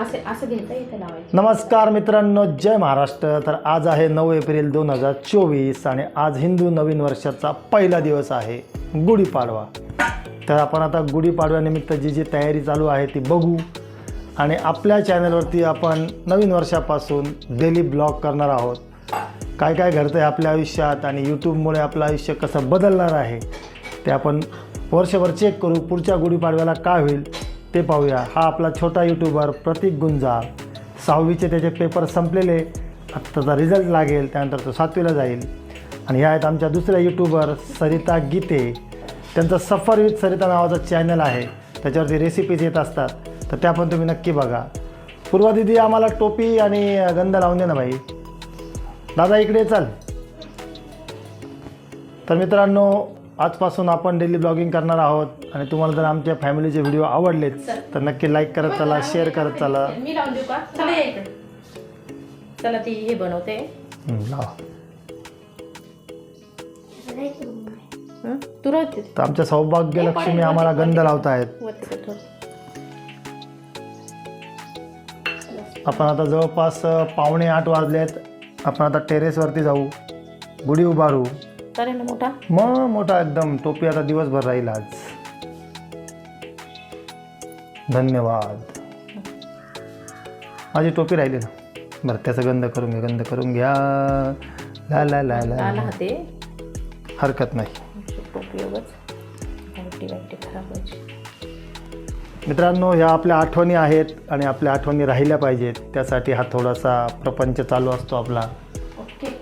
असे असं घेता येतं लावायचं नमस्कार मित्रांनो जय महाराष्ट्र. तर आज आहे नऊ एप्रिल दोन हजार चोवीस आणि आज हिंदू नवीन वर्षाचा पहिला दिवस आहे गुढीपाडवा. तर आपण आता गुढीपाडव्यानिमित्त जी जी तयारी चालू आहे ती बघू. आणि आपल्या चॅनलवरती आपण नवीन वर्षापासून डेली ब्लॉग करणार आहोत. काय काय घडतं आहे आपल्या आयुष्यात आणि यूट्यूबमुळे आपलं आयुष्य कसं बदलणार आहे ते आपण वर्षभर चेक करू. पुढच्या गुढीपाडव्याला काय होईल ते पाहूया. हा आपला छोटा यूट्यूबर प्रतीक गुंजाळ सहावीचे त्याचे पेपर संपलेले. त्याचा रिझल्ट लागेल त्यानंतर तो सातवीला जाईल. आणि ह्या आहेत आमच्या दुसऱ्या यूट्यूबर सरिता गीते. त्यांचं सफर विथ सरिता नावाचं चॅनल आहे. त्याच्यावरती रेसिपीज येत असतात. तर त्या पण तुम्ही नक्की बघा. पूर्वा दिदी आम्हाला टोपी आणि गंध लावून दे ना भाई दादा इकडे चल. तर मित्रांनो आजपासून आपण डेली ब्लॉगिंग करणार आहोत. आणि तुम्हाला जर आमच्या फॅमिलीचे व्हिडिओ आवडलेच तर नक्की लाईक करत चला शेअर करत चला. मी लावून देऊ का? चला या इकडे. चला ती हे बनवते. हं, लावा. तू राहते. तर आमच्या सौभाग्य लक्ष्मी आम्हाला गंध लावतायत. वरती कर थोडं. आपण आता जवळपास अ, पावणे आठ वाजलेत. आपण आता टेरेसवरती जाऊ. गुढी उभारू. ना मोठा? मग मोठा एकदम टोपी आता दिवसभर राहील आज. धन्यवाद. माझी टोपी राहिली ना. बरं त्याचा गंध करून घ्या गंध करून घ्या. ला ला ला आला ला हाते. हरकत नाही. टोपी उगाच. वाईटी वाईटी खराब व्हायची. मित्रांनो ह्या आपल्या आठवणी आहेत आणि आपल्या आठवणी राहिल्या पाहिजेत. त्यासाठी हा थोडासा प्रपंच चालू असतो आपला.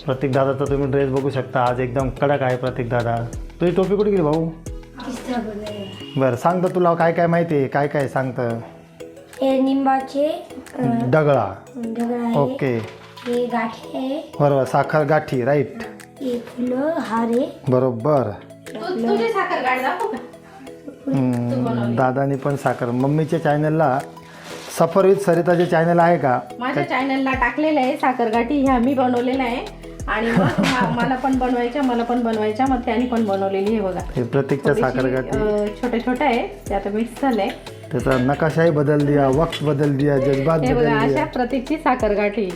ओके प्रतीक दादाचा तुम्ही ड्रेस बघू शकता. आज एकदम कडक आहे प्रतीक दादा. तुझी टोपी कुठे गेली भाऊ? बरं सांगतं तुला काय काय माहिती आहे काय काय सांगतं हे निंबाचे दगळा दगड. आहे. ओके. हे गाठी आहे. बरोबर साखर गाठी राईट हे फुलं हारे बरोबर. तुझी साखर गाडी दाखव का? हम्म, दादानी पण साखर. मम्मीच्या चॅनलला सफर विथ सरिताचे चॅनल आहे का? माझ्या चॅनलला टाकलेलं आहे साखरगाठी ह्या मी बनवलेल्या आहे. आणि मग मला पण बनवायच्या मला पण बनवायच्या मग त्यांनी पण बनवलेली आहे बघा. हे प्रतीकच्या साखर गाठी छोटे छोटे आहे ते आता मिक्स झालंय. त्याचा नकाशाही बदल दिया वक्त बदल दिया जज्बात हे बघा बदल अशा प्रतीकची साखरगाठी.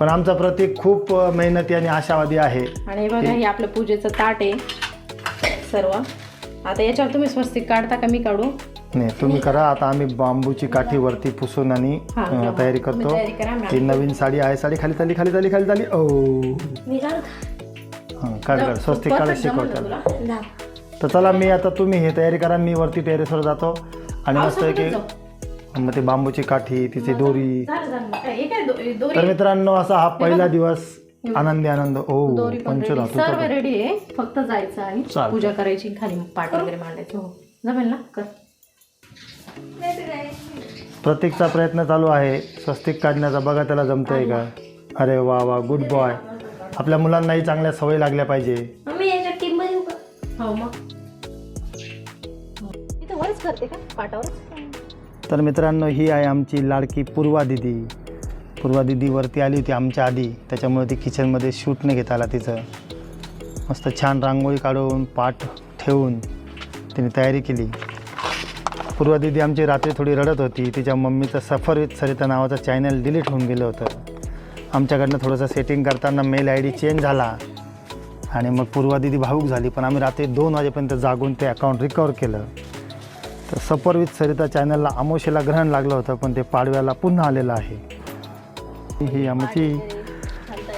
पण आमचा प्रतीक खूप मेहनती आणि आशावादी आहे. आणि हे बघा हे आपलं पूजेचं ताट आहे सर्व. आता याच्यावर तुम्ही स्वस्तिक काढता का मी काढू? नाही तुम्ही करा. आता आम्ही बांबूची काठी वरती पुसून आणि हा, अ. तयारी करतो. तयारी करा, मी ती नवीन साडी आहे साडी खाली चाली खाली चाली खाली चाली ओ मी काढ हां काढ काढ. स्वस्तिक काढ Perfect जमलं शिकवतात. तुला? तर चला मी आता तुम्ही हे तयारी करा. मी वरती टेरेसवर जातो. आणि मस्त पावसामध्ये की. मग ते बांबूची काठी तिची दोरी. झालं झालं काय, हे काय दो- तर दोरी? मित्रांनो असा हा पहिला दिवस. आनंदी आनंद. ओ दोरी पण ready. पंचधातू सर्व रेडी आहे. फक्त जायचं आणि चालतंय. पूजा करायची खाली पाठ वगैरे मांडायचं. हो. जमेल ना? कर. प्रत्येकचा प्रयत्न चालू आहे. स्वस्तिक काढण्याचा बघा त्याला जमतंय का? अरे वा वा गुड बॉय आपल्या मुलांनाही चांगल्या सवयी लागल्या पाहिजे. मम्मी याच्या टिंब देऊ का? हो मग. इथं वरच करते का? पाटावर तर मित्रांनो ही आहे आमची लाडकी पूर्वा दिदी. पूर्वा दिदी वरती आली होती आमच्या आधी. त्याच्यामुळे ती किचनमध्ये शूट नाही घेता आला तिचं. मस्त छान रांगोळी काढून पाठ ठेवून तिने तयारी केली. पूर्वा दिदी आमची रात्री थोडी रडत होती. तिच्या मम्मीचं सफर विथ सरिता नावाचं चॅनल डिलीट होऊन गेलं होतं. आमच्याकडनं थोडंसं सेटिंग करताना मेल आय डी चेंज झाला. आणि मग पूर्वा दिदी भाऊक झाली. पण आम्ही रात्री दोन वाजेपर्यंत जागून ते अकाउंट रिकवर केलं. तर सफर विथ सरिता चॅनलला अमोशेला ग्रहण लागलं होतं पण ते पाडव्याला पुन्हा आलेलं आहे. ही आमची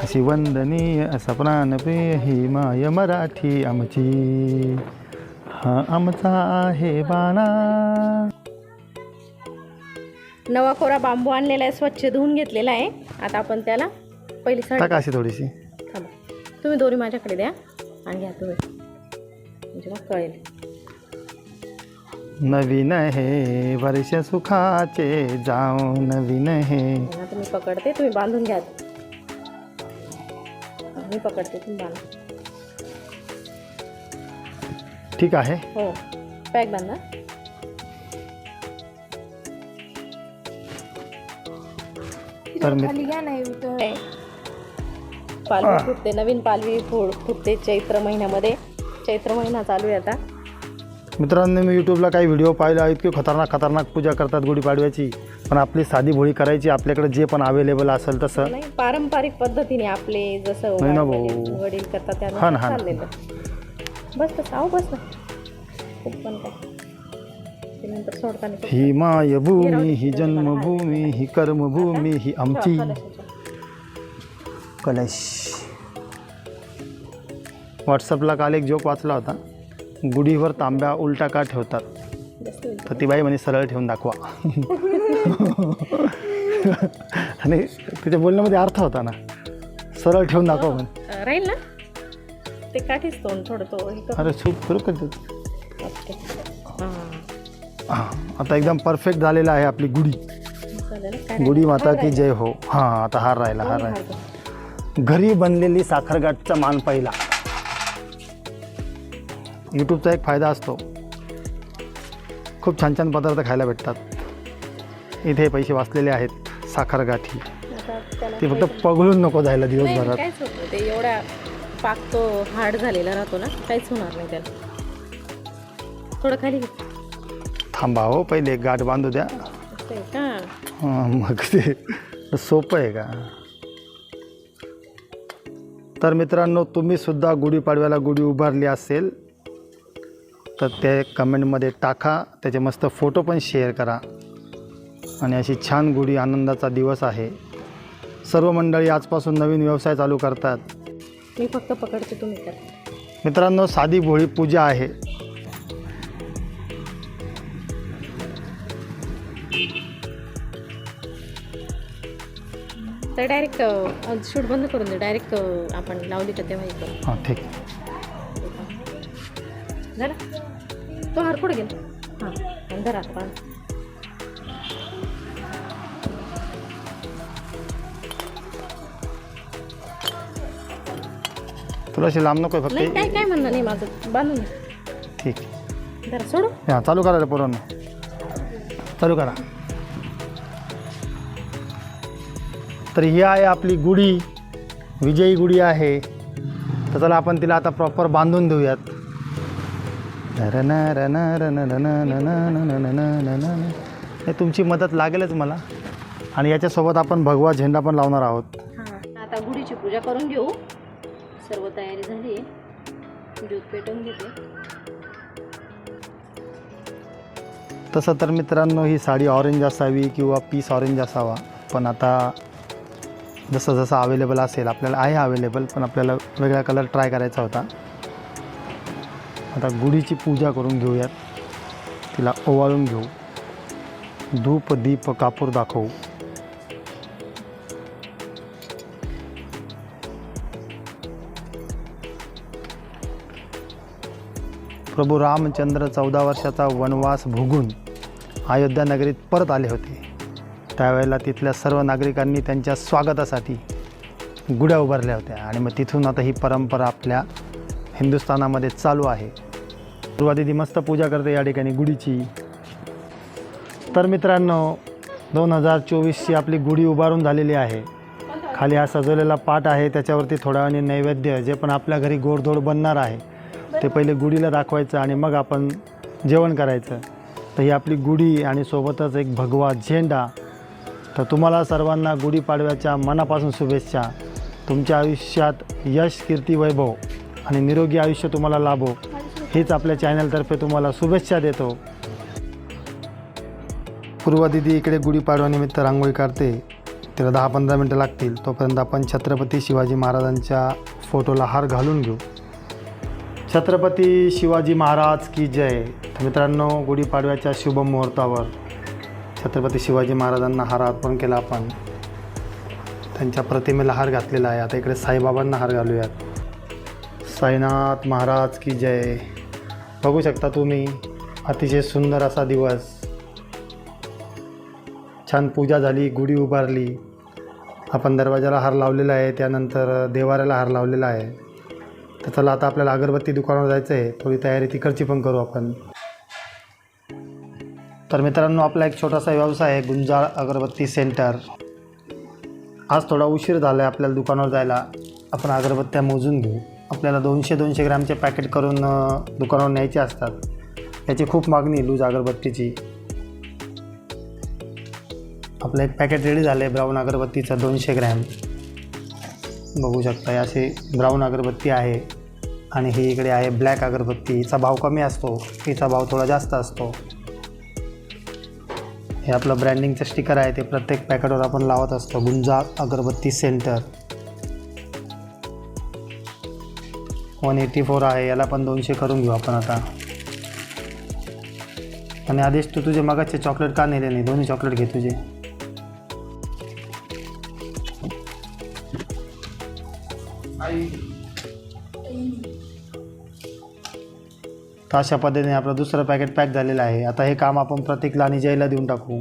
अशी वंदनीय असा प्राणप्रिय ही माय मराठी आमची. हा आमचा आहे बाणा. नवा कोरा बांबू आणलेला आहे स्वच्छ धुवून घेतलेला आहे. आता आपण त्याला पहिली साडी टाका अशी थोडीशी. थांबा. तुम्ही दोरी माझ्याकडे द्या आणि घ्या तुम्ही. म्हणजे मग कळेल. नवीन हे वर्ष सुखाचे जाऊ नवीन हे आता मी पकडते तुम्ही बांधून घ्या. मी पकडते तुम्ही बांधा. ठीक आहे. हो. पॅक बांधा. तर मी खाली घ्या नाही तर पालवी फुटते नवीन पालवी फुट फुटते चैत्र महिन्यामध्ये. चैत्र महिना चालू आहे आता. मित्रांनो मी यूट्यूबला काही व्हिडिओ पाहिला इतकी खतरनाक खतरनाक पूजा करतात गुढीपाडव्याची पण आपली साधी भोळी करायची आपल्याकडे जे पण अवेलेबल असेल तसं. नाही पारंपरिक पद्धतीने आपले जसं नाही ना वडील भाऊ. वडील करतात हा ना, त्यानं हा ना. चाललेलं. बस बस आहो बस ना. खूप पण काय. ते नंतर सोडताना खूप- ही मायभूमी ही जन्मभूमी ही कर्मभूमी ही आमची कलशाच्या. कलश. व्हॉट्सअपला काल एक जोक वाचला होता. गुढीवर तांब्या उलटा का ठेवतात? जास्त होईल. तर ती बाई म्हणे सरळ ठेवून दाखवा. आणि तिच्या बोलण्यामध्ये अर्थ होता ना. सरळ ठेवून दाखवा म्हणे. अं, राहील ना? ते काठीच तोंड थोडं तो कर. अरे सूप सुरू करते ओके. हां. हां आता एकदम परफेक्ट झालेला आहे आपली गुढी. गुढी माता की जय हो. हां आता हार राहिला हार राहिलं? घरी बनलेली साखरगाठचा मान पहिला. यूट्यूबचा एक फायदा असतो. खूप छान छान पदार्थ खायला भेटतात. इथे पैसे वाचलेले आहेत साखरगाठी. ते फक्त पगळून नको जायला दिवसभरात. पाक तो हार्ड झालेला राहतो ना काहीच होणार नाही त्याला. थोडं खाली घे. थांबा हो पहिले गाठ बांधू द्या. असं आहे का? हां, मग ते सोपं आहे का? तर मित्रांनो तुम्ही सुद्धा गुढीपाडव्याला गुढी उभारली असेल तर ते कमेंटमध्ये टाका. त्याचे मस्त फोटो पण शेअर करा. आणि अशी छान गुढी आनंदाचा दिवस आहे. सर्व मंडळी आजपासून नवीन व्यवसाय चालू करतात. मी फक्त पकडते तुम्ही करा. मित्रांनो साधी भोळी पूजा आहे. तर डायरेक्ट शूट बंद करून दे. डायरेक्ट आपण लावली तर तेव्हा हे करू. हां ठीक. झालं तो हार कुठे गेला? हां धरा आता पाहा. तुला अशी लांब नको आहे नाही फक्त काय काय म्हणणं नाही माझं. बांधून. ठीक जरा सोडू? हां चालू करा रे पोरांनो. चालू करा. तर ही आहे आपली गुढी. विजयी गुढी आहे. तर चला आपण तिला आता प्रॉपर बांधून देऊयात. Run run run run run run run run run. हे तुमची मदत लागेलच मला. आणि याच्यासोबत आपण भगवा झेंडा पण लावणार आहोत. हां आता गुढीची पूजा करून घेऊ. सर्व तयारी झाली. आहे पेटवून घेते. तसं तर मित्रांनो ही साडी ऑरेंज असावी किंवा पीस ऑरेंज असावा. पण आता जसं जसं अवेलेबल असेल आपल्याला आहे अवेलेबल पण आपल्याला वेगळा कलर ट्राय करायचा होता. आता गुढीची पूजा करून घेऊयात. तिला ओवाळून घेऊ. धूप दीप कापूर दाखवू. प्रभू रामचंद्र चौदा वर्षाचा वनवास भोगून अयोध्या नगरीत परत आले होते. त्यावेळेला तिथल्या सर्व नागरिकांनी त्यांच्या स्वागतासाठी गुड्या उभारल्या होत्या आणि मग तिथून आता ही परंपरा आपल्या हिंदुस्थानामध्ये चालू आहे. सुरुवाती ती मस्त पूजा करते या ठिकाणी गुढीची. तर मित्रांनो दोन हजार चोवीसची आपली गुढी उभारून झालेली आहे. खाली हा सजवलेला पाट आहे त्याच्यावरती थोड्या वेळाने नैवेद्य जे पण आपल्या घरी गोडधोड बनणार आहे ते पहिले गुढीला दाखवायचं आणि मग आपण जेवण करायचं. तर ही आपली गुढी आणि सोबतच एक भगवा झेंडा. तर तुम्हाला सर्वांना गुढीपाडव्याच्या मनापासून शुभेच्छा. तुमच्या आयुष्यात यश कीर्ती वैभव आणि निरोगी आयुष्य तुम्हाला लाभो. हीच आपल्या चॅनलतर्फे तुम्हाला शुभेच्छा देतो. पूर्वा दिदी इकडे गुढीपाडव्यानिमित्त रांगोळी काढते. तिला दहा पंधरा मिनटं लागतील. तोपर्यंत आपण छत्रपती शिवाजी महाराजांच्या फोटोला हार घालून घेऊ. छत्रपती शिवाजी महाराज की जय. मित्रांनो गुढीपाडव्याच्या शुभ मुहूर्तावर छत्रपती शिवाजी महाराजांना हार अर्पण केला आपण. त्यांच्या प्रतिमेला हार घातलेला आहे. आता इकडे साईबाबांना हार घालूयात. साईनाथ महाराज की जय. बघू शकता तुम्ही अतिशय सुंदर असा दिवस. छान पूजा झाली गुढी उभारली. आपण दरवाजाला हार लावलेला आहे त्यानंतर देवाऱ्याला हार लावलेला आहे. तर चला आता आपल्याला अगरबत्ती दुकानावर जायचं आहे थोडी तयारी तिकडची पण करू आपण. तर मित्रांनो आपला एक छोटासा व्यवसाय आहे गुंजाळ अगरबत्ती सेंटर. आज थोडा उशीर झाला आहे आपल्याला दुकानावर जायला. आपण अगरबत्त्या मोजून घेऊ. आपल्याला दोनशे दोनशे ग्रॅमचे पॅकेट करून दुकानावर न्यायचे असतात. याची खूप मागणी लूज अगरबत्तीची. आपलं एक पॅकेट रेडी झालं आहे ब्राऊन अगरबत्तीचं दोनशे ग्रॅम. बघू शकता हे असे ब्राऊन अगरबत्ती आहे आणि ही इकडे आहे ब्लॅक अगरबत्ती. हिचा भाव कमी असतो हिचा भाव थोडा जास्त असतो. हे आपलं ब्रँडिंगचं स्टिकर आहे ते प्रत्येक पॅकेटवर आपण लावत असतो. गुंजा अगरबत्ती सेंटर वन एटी फोर आहे याला पण दोनशे करून घेऊ आपण आता. आणि आदेश तू तुझे मगाचे चॉकलेट का नेले नाही? दोन्ही चॉकलेट घे तुझे. तर अशा पद्धतीने आपलं दुसरं पॅकेट पॅक झालेलं आहे. आता हे काम आपण प्रतीकला आणि जयला देऊन टाकू.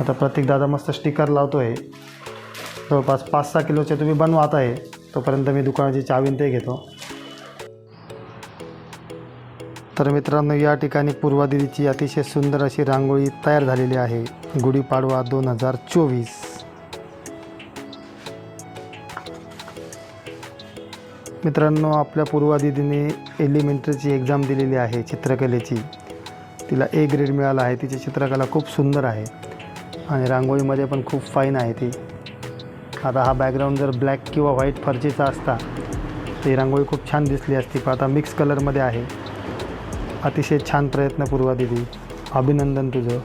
आता प्रतीक दादा मस्त स्टिकर लावतो आहे जवळपास पाच सहा किलोचे तुम्ही बनवात आहे तोपर्यंत मी दुकानाची चावीन ते घेतो. तर मित्रांनो या ठिकाणी पूर्वा दिदीची अतिशय सुंदर अशी रांगोळी तयार झालेली आहे. गुढीपाडवा दोन हजार चोवीस. मित्रांनो आपल्या पूर्वादिदीने एलिमेंटरीची एक्झाम दिलेली आहे चित्रकलेची. तिला ए ग्रेड मिळाला आहे. तिची चित्रकला खूप सुंदर आहे. आणि रांगोळीमध्ये पण खूप फाईन आहे ती. आता हा बॅकग्राऊंड जर ब्लॅक किंवा व्हाईट फरचीचा असता ती रांगोळी खूप छान दिसली असती. पण आता मिक्स कलरमध्ये आहे. अतिशय छान प्रयत्न पूर्वा दिदी अभिनंदन तुझं.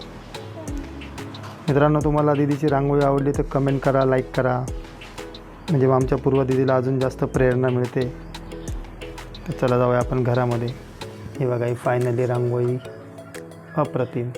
मित्रांनो तुम्हाला दिदीची रांगोळी आवडली तर कमेंट करा लाईक करा. म्हणजे मग आमच्या पूर्वदिदीला अजून जास्त प्रेरणा मिळते. तर चला जाऊया आपण घरामध्ये. हे बघा ही फायनली रांगोळी अप्रतिम.